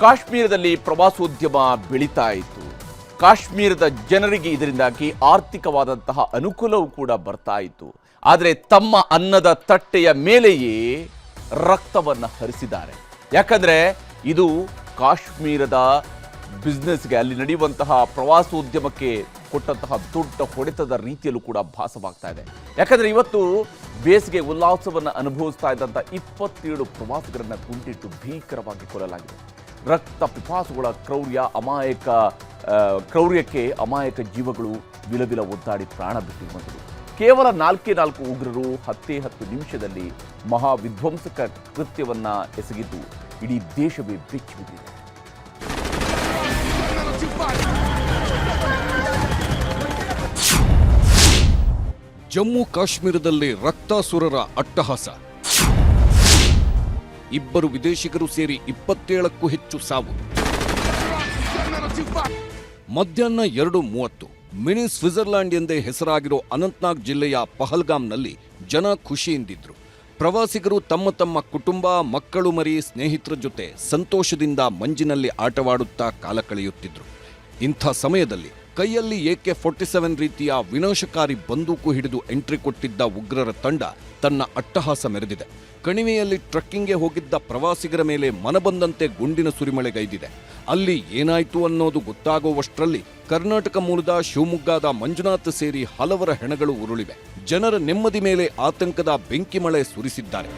ಕಾಶ್ಮೀರದಲ್ಲಿ ಪ್ರವಾಸೋದ್ಯಮ ಬೆಳೀತಾ ಇತ್ತು. ಕಾಶ್ಮೀರದ ಜನರಿಗೆ ಇದರಿಂದಾಗಿ ಆರ್ಥಿಕವಾದಂತಹ ಅನುಕೂಲವೂ ಕೂಡ ಬರ್ತಾ ಇತ್ತು. ಆದರೆ ತಮ್ಮ ಅನ್ನದ ತಟ್ಟೆಯ ಮೇಲೆಯೇ ರಕ್ತವನ್ನು ಹರಿಸಿದ್ದಾರೆ. ಯಾಕಂದರೆ ಇದು ಕಾಶ್ಮೀರದ ಬಿಸ್ನೆಸ್ಗೆ ಅಲ್ಲಿ ನಡೆಯುವಂತಹ ಪ್ರವಾಸೋದ್ಯಮಕ್ಕೆ ಕೊಟ್ಟಂತಹ ದೊಡ್ಡ ಹೊಡೆತದ ರೀತಿಯಲ್ಲೂ ಕೂಡ ಭಾಸವಾಗ್ತಾ ಇದೆ. ಯಾಕಂದರೆ ಇವತ್ತು ಬೇಸಿಗೆ ಉಲ್ಲಾಸವನ್ನು ಅನುಭವಿಸ್ತಾ ಇದ್ದಂಥ ಇಪ್ಪತ್ತೇಳು ಪ್ರವಾಸಿಗರನ್ನು ಕುಂಟಿಟ್ಟು ಭೀಕರವಾಗಿ ಕೊಲ್ಲಲಾಗಿದೆ. ರಕ್ತ ಪಿಪಾಸುಗಳ ಕ್ರೌರ್ಯ ಅಮಾಯಕ ಕ್ರೌರ್ಯಕ್ಕೆ ಅಮಾಯಕ ಜೀವಗಳು ವಿಲವಿಲ ಒದ್ದಾಡಿ ಪ್ರಾಣ ಬಿಟ್ಟಿರುವಂಥದ್ದು ಕೇವಲ ನಾಲ್ಕೇ ನಾಲ್ಕು ಉಗ್ರರು ಹತ್ತೇ ಹತ್ತು ನಿಮಿಷದಲ್ಲಿ ಮಹಾ ವಿಧ್ವಂಸಕ ಕೃತ್ಯವನ್ನು ಎಸಗಿದ್ದು ಇಡೀ ದೇಶವೇ ಬೆಚ್ಚಿ ಬಿದ್ದಿದೆ ಜಮ್ಮು ಕಾಶ್ಮೀರದಲ್ಲಿ ರಕ್ತಾಸುರರ ಅಟ್ಟಹಾಸ. ಇಬ್ಬರು ವಿದೇಶಿಗರು ಸೇರಿ ಇಪ್ಪತ್ತೇಳಕ್ಕೂ ಹೆಚ್ಚು ಸಾವು. ಮಧ್ಯಾಹ್ನ ಎರಡು ಮೂವತ್ತು, ಮಿನಿ ಸ್ವಿಟ್ಜರ್ಲ್ಯಾಂಡ್ ಎಂದೇ ಹೆಸರಾಗಿರೋ ಅನಂತ್ನಾಗ್ ಜಿಲ್ಲೆಯ ಪಹಲ್ಗಾಮ್ನಲ್ಲಿ ಜನ ಖುಷಿಯಿಂದಿದ್ರು. ಪ್ರವಾಸಿಗರು ತಮ್ಮ ತಮ್ಮ ಕುಟುಂಬ, ಮಕ್ಕಳು ಮರಿ ಸ್ನೇಹಿತರ ಜೊತೆ ಸಂತೋಷದಿಂದ ಮಂಜಿನಲ್ಲಿ ಆಟವಾಡುತ್ತಾ ಕಾಲ ಕಳೆಯುತ್ತಿದ್ರು. ಇಂಥ ಸಮಯದಲ್ಲಿ ಕೈಯಲ್ಲಿ ಎಕೆ ಫೋರ್ಟಿ ಸೆವೆನ್ ರೀತಿಯ ವಿನಾಶಕಾರಿ ಬಂದೂಕು ಹಿಡಿದು ಎಂಟ್ರಿ ಕೊಟ್ಟಿದ್ದ ಉಗ್ರರ ತಂಡ ತನ್ನ ಅಟ್ಟಹಾಸ ಮೆರೆದಿದೆ. ಕಣಿವೆಯಲ್ಲಿ ಟ್ರಕ್ಕಿಂಗ್ಗೆ ಹೋಗಿದ್ದ ಪ್ರವಾಸಿಗರ ಮೇಲೆ ಮನಬಂದಂತೆ ಗುಂಡಿನ ಸುರಿಮಳೆಗೈದಿದೆ ಅಲ್ಲಿ ಏನಾಯಿತು ಅನ್ನೋದು ಗೊತ್ತಾಗುವಷ್ಟರಲ್ಲಿ ಕರ್ನಾಟಕ ಮೂಲದ ಶಿವಮೊಗ್ಗದ ಮಂಜುನಾಥ್ ಸೇರಿ ಹಲವರ ಹೆಣಗಳು ಉರುಳಿವೆ. ಜನರ ನೆಮ್ಮದಿ ಮೇಲೆ ಆತಂಕದ ಬೆಂಕಿ ಮಳೆ ಸುರಿಸಿದ್ದಾರೆ.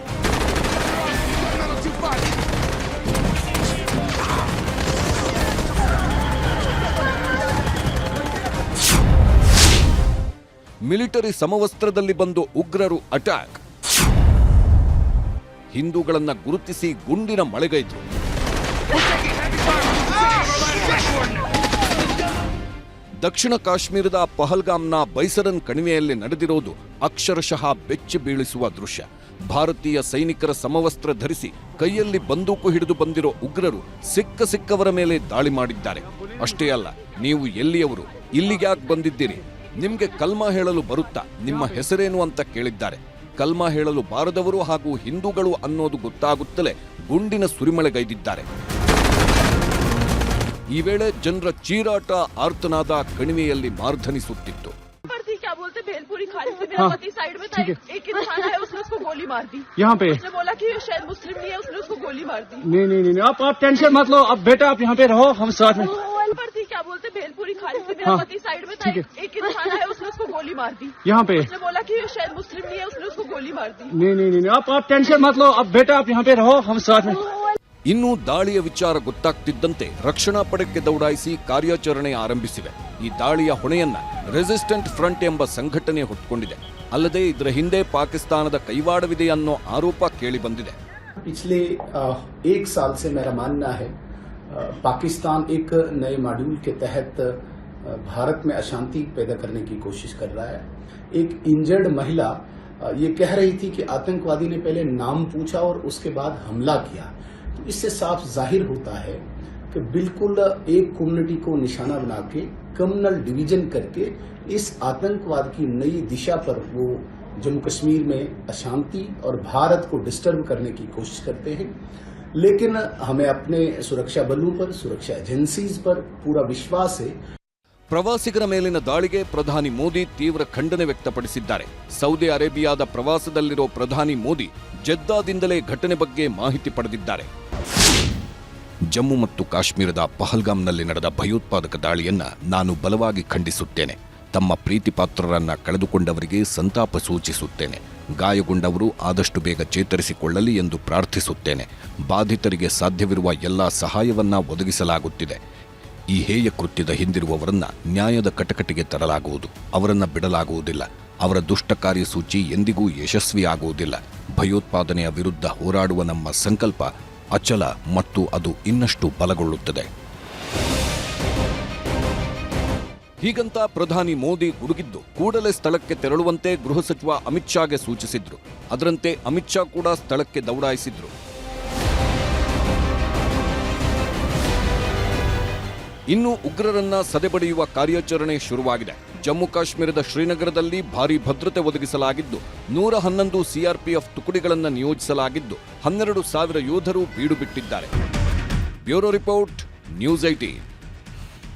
ಮಿಲಿಟರಿ ಸಮವಸ್ತ್ರದಲ್ಲಿ ಬಂದು ಉಗ್ರರು ಅಟ್ಯಾಕ್. ಹಿಂದೂಗಳನ್ನ ಗುರುತಿಸಿ ಗುಂಡಿನ ಮಳೆಗೈದ್ರು. ದಕ್ಷಿಣ ಕಾಶ್ಮೀರದ ಪಹಲ್ಗಾಮ್ನ ಬೈಸರನ್ ಕಣಿವೆಯಲ್ಲಿ ನಡೆದಿರೋದು ಅಕ್ಷರಶಃ ಬೆಚ್ಚಿ ಬೀಳಿಸುವ ದೃಶ್ಯ. ಭಾರತೀಯ ಸೈನಿಕರ ಸಮವಸ್ತ್ರ ಧರಿಸಿ ಕೈಯಲ್ಲಿ ಬಂದೂಕು ಹಿಡಿದು ಬಂದಿರೋ ಉಗ್ರರು ಸಿಕ್ಕ ಸಿಕ್ಕವರ ಮೇಲೆ ದಾಳಿ ಮಾಡಿದ್ದಾರೆ. ಅಷ್ಟೇ ಅಲ್ಲ, ನೀವು ಎಲ್ಲಿಯವರು, ಇಲ್ಲಿಗ್ಯಾಕ್ ಬಂದಿದ್ದೀರಿ? ನಿಮ್ಗೆ ಕಲ್ಮಾ ಹೇಳಲು ಬರುತ್ತಾ? ನಿಮ್ಮ ಹೆಸರೇನು ಅಂತ ಕೇಳಿದ್ದಾರೆ. ಕಲ್ಮಾ ಹೇಳಲು ಬಾರದವರು ಹಾಗೂ ಹಿಂದೂಗಳು ಅನ್ನೋದು ಗೊತ್ತಾಗುತ್ತಲೇ ಗುಂಡಿನ ಸುರಿಮಳೆಗೈದಿದ್ದಾರೆ. ಈ ವೇಳೆ ಜನರ ಚೀರಾಟ ಆರ್ತನಾದ ಕಣಿವೆಯಲ್ಲಿ ಮಾರ್ಧನಿಸುತ್ತಿತ್ತು. पर थी क्या बोलते भेलपुरी खाने से मेरा पति साइड में था एक इंसान है उसने उसको गोली मार दी यहाँ पे उसने बोला कि ये शायद मुस्लिम नहीं है उसने उसको गोली मार दी नहीं नहीं नहीं नहीं, आप आप टेंशन मत लो अब बेटा आप यहाँ पे रहो हम साथ में पर थी क्या बोलते भेलपुरी खाने से मेरा हाँ, पति साइड में था ठीक है। एक इंसान है उसने उसको गोली मार दी यहाँ पे उसने बोला कि ये शायद मुस्लिम नहीं है उसने उसको गोली मार दी नहीं नहीं नहीं नहीं, आप आप टेंशन मत लो अब बेटा आप यहाँ पे रहो हम साथ में ಇನ್ನು ದಾಳಿಯ ವಿಚಾರ ಗೊತ್ತಾಗ್ತಿದ್ದಂತೆ ರಕ್ಷಣಾ ಪಡೆಗೆ ದೌಡಾಯಿಸಿ ಕಾರ್ಯಾಚರಣೆ ಆರಂಭಿಸಿವೆ ಈ ದಾಳಿಯ ಹೊಣೆಯನ್ನ ರೆಸಿಸ್ಟೆಂಟ್ ಫ್ರಂಟ್ ಎಂಬ ಸಂಘಟನೆ ಹೊತ್ತುಕೊಂಡಿದೆ ಅಲ್ಲದೆ ಇದರ ಹಿಂದೆ ಪಾಕಿಸ್ತಾನದ ಕೈವಾಡವಿದೆ ಅನ್ನೋ ಆರೋಪ ಕೇಳಿಬಂದಿದೆ पिछले अ, एक साल से मेरा मानना है अ, पाकिस्तान एक नए मॉड्यूल के तहत भारत में अशांति पैदा करने की कोशिश कर रहा है। एक इंजर्ड महिला ये कह रही थी कि आतंकवादी ने पहले नाम पूछा और उसके बाद हमला किया। तो इससे साफ़ ज़ाहिर होता है कि बिल्कुल एक कम्युनिटी को निशाना बना के कम्युनल डिवीज़न करके इस आतंकवाद की नई दिशा पर वो जम्मू कश्मीर में अशांति और भारत को डिस्टर्ब करने की कोशिश करते हैं। लेकिन हमें अपने सुरक्षा बलों पर सुरक्षा एजेंसीज पर पूरा विश्वास है ಪ್ರವಾಸಿಗರ ಮೇಲಿನ ದಾಳಿಗೆ ಪ್ರಧಾನಿ ಮೋದಿ ತೀವ್ರ ಖಂಡನೆ ವ್ಯಕ್ತಪಡಿಸಿದ್ದಾರೆ ಸೌದಿ ಅರೇಬಿಯಾದ ಪ್ರವಾಸದಲ್ಲಿರೋ ಪ್ರಧಾನಿ ಮೋದಿ ಜೆದ್ದಾದಿಂದಲೇ ಘಟನೆ ಬಗ್ಗೆ ಮಾಹಿತಿ ಪಡೆದಿದ್ದಾರೆ ಜಮ್ಮು ಮತ್ತು ಕಾಶ್ಮೀರದ ಪಹಲ್ಗಾಮ್ನಲ್ಲಿ ನಡೆದ ಭಯೋತ್ಪಾದಕ ದಾಳಿಯನ್ನ ನಾನು ಬಲವಾಗಿ ಖಂಡಿಸುತ್ತೇನೆ ತಮ್ಮ ಪ್ರೀತಿಪಾತ್ರರನ್ನು ಕಳೆದುಕೊಂಡವರಿಗೆ ಸಂತಾಪ ಸೂಚಿಸುತ್ತೇನೆ. ಗಾಯಗೊಂಡವರು ಆದಷ್ಟು ಬೇಗ ಚೇತರಿಸಿಕೊಳ್ಳಲಿ ಎಂದು ಪ್ರಾರ್ಥಿಸುತ್ತೇನೆ. ಬಾಧಿತರಿಗೆ ಸಾಧ್ಯವಿರುವ ಎಲ್ಲ ಸಹಾಯವನ್ನ ಒದಗಿಸಲಾಗುತ್ತಿದೆ. ಈ ಹೇಯ ಕೃತ್ಯದ ಹಿಂದಿರುವವರನ್ನ ನ್ಯಾಯದ ಕಟಕಟಿಗೆ ತರಲಾಗುವುದು. ಅವರನ್ನ ಬಿಡಲಾಗುವುದಿಲ್ಲ. ಅವರ ದುಷ್ಟ ಕಾರ್ಯಸೂಚಿ ಎಂದಿಗೂ ಯಶಸ್ವಿಯಾಗುವುದಿಲ್ಲ. ಭಯೋತ್ಪಾದನೆಯ ವಿರುದ್ಧ ಹೋರಾಡುವ ನಮ್ಮ ಸಂಕಲ್ಪ ಅಚಲ ಮತ್ತು ಅದು ಇನ್ನಷ್ಟು ಬಲಗೊಳ್ಳುತ್ತದೆ. ಹೀಗಂತ ಪ್ರಧಾನಿ ಮೋದಿ ಗುಡುಗಿದ್ದು ಕೂಡಲೇ ಸ್ಥಳಕ್ಕೆ ತೆರಳುವಂತೆ ಗೃಹ ಸಚಿವ ಅಮಿತ್ ಶಾಗೆ ಸೂಚಿಸಿದ್ರು. ಅದರಂತೆ ಅಮಿತ್ ಶಾ ಕೂಡ ಸ್ಥಳಕ್ಕೆ ದೌಡಾಯಿಸಿದ್ರು. ಇನ್ನು ಉಗ್ರರನ್ನ ಸದೆಬಡಿಯುವ ಕಾರ್ಯಾಚರಣೆ ಶುರುವಾಗಿದೆ. ಜಮ್ಮು ಕಾಶ್ಮೀರದ ಶ್ರೀನಗರದಲ್ಲಿ ಭಾರಿ ಭದ್ರತೆ ಒದಗಿಸಲಾಗಿದ್ದು, ನೂರ ಹನ್ನೊಂದು ಸಿಆರ್ಪಿಎಫ್ ತುಕಡಿಗಳನ್ನು ನಿಯೋಜಿಸಲಾಗಿದ್ದು, ಹನ್ನೆರಡು ಸಾವಿರ ಯೋಧರು ಬೀಡು ಬಿಟ್ಟಿದ್ದಾರೆ ಬ್ಯೂರೋ ರಿಪೋರ್ಟ್, ನ್ಯೂಸ್ ಐಟೀನ್.